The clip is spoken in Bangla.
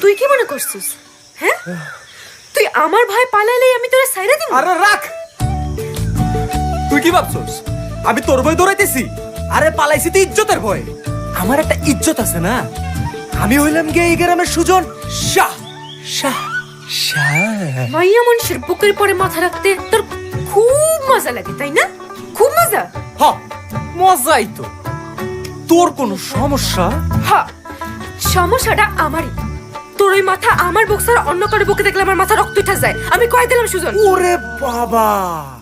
তুই কি মনে করছিস? হ্যাঁ? তুই আমার ভাই পালাইলেই আমি তোরা সাইরা দিব? আরে রাখ! তুই কি ভাবছস? আমি তোর ভয় দৌড়াইতেছি। আরে পালাইছি তুই ইজ্জতের ভয়। আমার একটা ইজ্জত আছে না? আমি হইলাম গিয়ে এই গ্রামের সুজন। শাহ! শাহ! শাহ! মাইয়া মানুষের বুকের পরে মাথা রাখতে তোর খুব মজা লাগে তাই না? খুব মজা? হ মজাই তো। তোর কোনো সমস্যা? হা সমস্যাটা আমারই। তোর ওই মাথা আমার বক্সার অন্য কারও বুকে দেখলে আমার মাথা রক্ত উঠে যায়। আমি কয় দিলাম, সুজন। ওরে বাবা!